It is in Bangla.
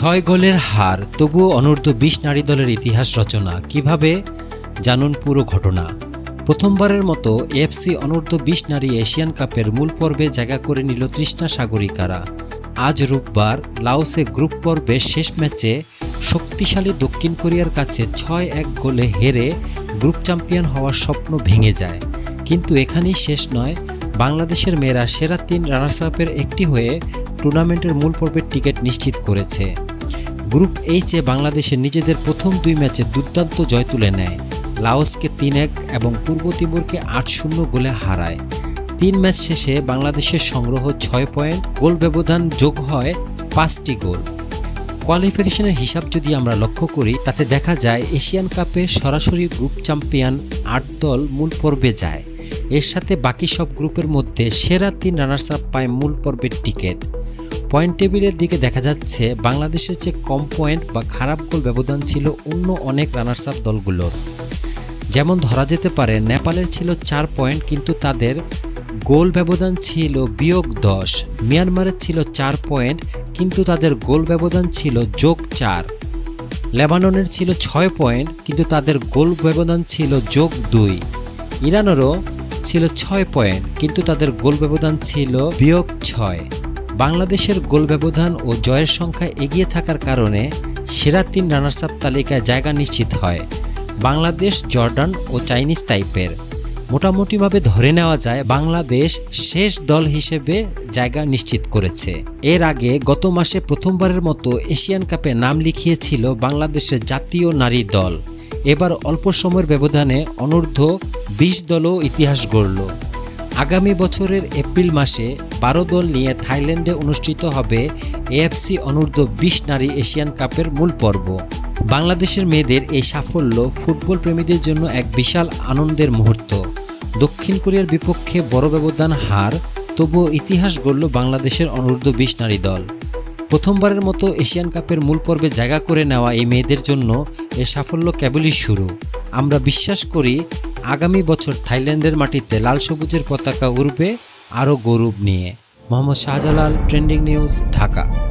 ছয় গোলের হার, তবুও অনূর্ধ্ব বিশ নারী দলের ইতিহাস রচনা। কীভাবে? জানুন পুরো ঘটনা। প্রথমবারের মতো এফসি অনূর্ধ্ব বিশ নারী এশিয়ান কাপের মূল পর্বে জায়গা করে নিল তৃষ্ণা সাগরিকারা। আজ রোববার লাওসে গ্রুপ পর্বের শেষ ম্যাচে শক্তিশালী দক্ষিণ কোরিয়ার কাছে ছয় এক গোলে হেরে গ্রুপ চ্যাম্পিয়ন হওয়ার স্বপ্ন ভেঙে যায়। কিন্তু এখানেই শেষ নয়, বাংলাদেশের মেয়েরা সেরা তিন রানার্স আপের একটি হয়ে টুর্নামেন্টের মূল পর্বের টিকিট নিশ্চিত করেছে। গ্রুপ এইচে বাংলাদেশের নিজেদের প্রথম দুই ম্যাচে দুর্দান্ত জয় তুলে নেয়। লাওসকে তিন এক এবং পূর্ব তিমুরকে আট শূন্য গোলে হারায়। তিন ম্যাচ শেষে বাংলাদেশের সংগ্রহ ছয় পয়েন্ট, গোল ব্যবধান যোগ হয় পাঁচটি গোল। কোয়ালিফিকেশনের হিসাব যদি আমরা লক্ষ্য করি, তাতে দেখা যায় এশিয়ান কাপে সরাসরি গ্রুপ চ্যাম্পিয়ন আট দল মূল পর্বে যায়। এর সাথে বাকি সব গ্রুপের মধ্যে সেরা তিন রানার্স আপ পায় মূল পর্বের টিকিট। পয়েন্ট টেবিলের দিকে দেখা যাচ্ছে, বাংলাদেশের চেয়ে কম পয়েন্ট বা খারাপ গোল ব্যবধান ছিল অন্য অনেক রানার্স আপ দলগুলোর। যেমন ধরা যেতে পারে, নেপালের ছিল চার পয়েন্ট, কিন্তু তাদের গোল ব্যবধান ছিল বিয়োগ দশ। মিয়ানমারের ছিল চার পয়েন্ট, কিন্তু তাদের গোল ব্যবধান ছিল যোগ চার। লেবাননের ছিল ছয় পয়েন্ট, কিন্তু তাদের গোল ব্যবধান ছিল যোগ দুই। ইরানেরও ছিল ছয় পয়েন্ট, কিন্তু তাদের গোল ব্যবধান ছিল বিয়োগ ছয়। বাংলাদেশের গোল ব্যবধান ও জয়ের সংখ্যা এগিয়ে থাকার কারণে সেরা তিন রানার্স আপ তালিকায় জায়গা নিশ্চিত হয়। বাংলাদেশ, জর্ডান ও চাইনিজ টাইপের। মোটামুটিভাবে ধরে নেওয়া যায়, বাংলাদেশ শেষ দল হিসেবে জায়গা নিশ্চিত করেছে। এর আগে গত মাসে প্রথমবারের মতো এশিয়ান কাপে নাম লিখিয়েছিল বাংলাদেশের জাতীয় নারী দল। এবার অল্প সময়ের ব্যবধানে অনূর্ধ্ব বিশ দলও ইতিহাস গড়ল। আগামী বছরের এপ্রিল মাসে বারো দল নিয়ে থাইল্যান্ডে অনুষ্ঠিত হবে এএফসি অনূর্ধ্ব বিশ নারী এশিয়ান কাপের মূল পর্ব। বাংলাদেশের মেয়েদের এই সাফল্য ফুটবল প্রেমীদের জন্য এক বিশাল আনন্দের মুহূর্ত। দক্ষিণ কোরিয়ার বিপক্ষে বড় ব্যবধান হার, তবুও ইতিহাস গড়ল বাংলাদেশের অনূর্ধ্ব বিশ নারী দল। প্রথমবারের মতো এশিয়ান কাপের মূল পর্বে জায়গা করে নেওয়া এই মেয়েদের জন্য এ সাফল্য কেবলই শুরু। আমরা বিশ্বাস করি আগামী বছর থাইল্যান্ডের মাটিতে লাল সবুজের পতাকা উড়বে আরও গৌরব নিয়ে। Mohammad Shahjalal, trending news, Dhaka.